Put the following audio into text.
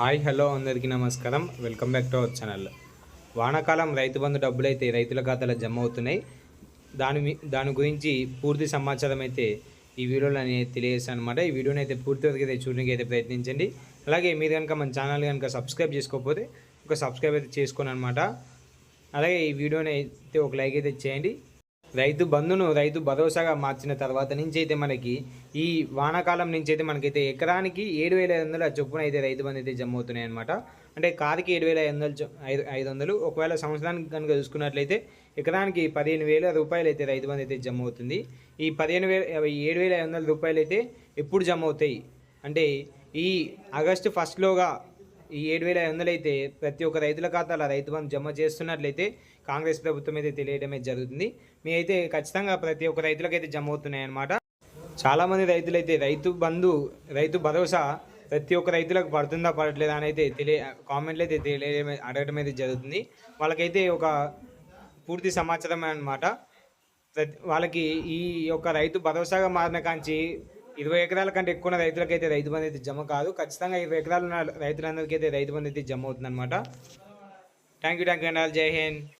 Hi hello అందరికీ నమస్కారం. Welcome back to our channel. వానాకాలం రైతు బంధు డబ్బులు అయితే రైతుల ఖాతాలో జమ అవుతున్నాయి. దాని మీ- దాని గురించి పూర్తి సమాచారం అయితే ఈ వీడియోలో నేను తెలియజేస్తాను అనమాట ఈ వీడియోని అయితే పూర్తి వరకు అయితే చూడడానికి అయితే ప్రయత్నించండి. అలాగే మీరు కనుక మన ఛానల్ కనుక సబ్స్క్రైబ్ చేసుకోకపోతే ఒక సబ్స్క్రైబ్ అయితే చేసుకోను అనమాట అలాగే ఈ వీడియోని అయితే ఒక లైక్ అయితే చేయండి. రైతు బంధును రైతు భరోసాగా మార్చిన తర్వాత నుంచి అయితే మనకి ఈ వానాకాలం నుంచి అయితే మనకైతే ఎకరానికి ఏడు వేల ఐదు వందల చొప్పున అయితే రైతు బంధు అయితే జమ అవుతున్నాయి అనమాట అంటే కారుకి ఏడు వేల ఐదు వందలు ఐదు ఐదు వందలు ఒకవేళ సంవత్సరానికి కనుక చూసుకున్నట్లయితే ఎకరానికి పదిహేను వేల రూపాయలు అయితే రైతు బంధు అయితే జమ అవుతుంది ఈ పదిహేను వేల ఏడు వేల ఐదు వందల రూపాయలు అయితే ఎప్పుడు జమ అవుతాయి అంటే ఈ ఆగస్టు ఫస్ట్లోగా ఈ ఏడు వేల ఐదు వందలు అయితే ప్రతి ఒక్క రైతుల ఖాతాలో రైతు బంధు జమ చేస్తున్నట్లయితే కాంగ్రెస్ ప్రభుత్వం అయితే తెలియడమే జరుగుతుంది. మీ అయితే ఖచ్చితంగా ప్రతి ఒక్క రైతులకైతే జమ అవుతున్నాయన్నమాట చాలామంది రైతులైతే రైతు బంధు రైతు భరోసా ప్రతి ఒక్క రైతులకు పడుతుందా పడట్లేదా అని అయితే తెలియ కామెంట్లు అయితే తెలియడమే అడగడం అయితే జరుగుతుంది. వాళ్ళకైతే ఒక పూర్తి సమాచారం అనమాట ప్రతి వాళ్ళకి ఈ యొక్క రైతు భరోసాగా మారిన కాంచి ఇరవై ఎకరాల కంటే ఎక్కువ రైతులకైతే రైతు బంధు అయితే జమ కాదు. ఖచ్చితంగా ఇరవై ఎకరాలు ఉన్న రైతులందరికీ అయితే రైతు బంధు అయితే జమ అవుతుంది అనమాట థ్యాంక్ యూ థ్యాంక్ యూ అండి జై హింద్.